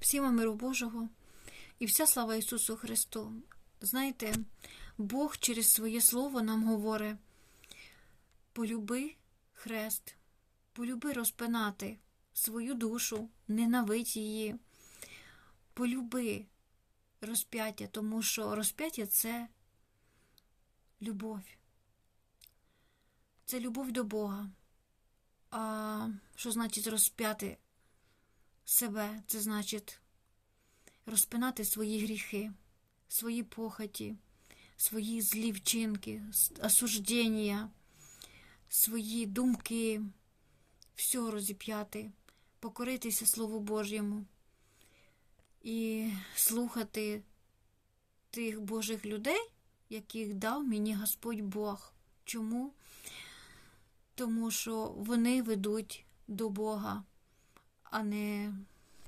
Всім вам миру Божого і вся слава Ісусу Христу. Знаєте, Бог через своє Слово нам говорить: полюби хрест, полюби розпинати свою душу, ненавидь її, полюби розп'яття, тому що розп'яття це любов. Це любов до Бога. А що значить розп'яти себе? Це значить розпинати свої гріхи, свої похоті, свої злі вчинки, осуждення, свої думки, все розіп'яти, покоритися Слову Божому і слухати тих Божих людей, яких дав мені Господь Бог. Чому? Тому що вони ведуть до Бога, а не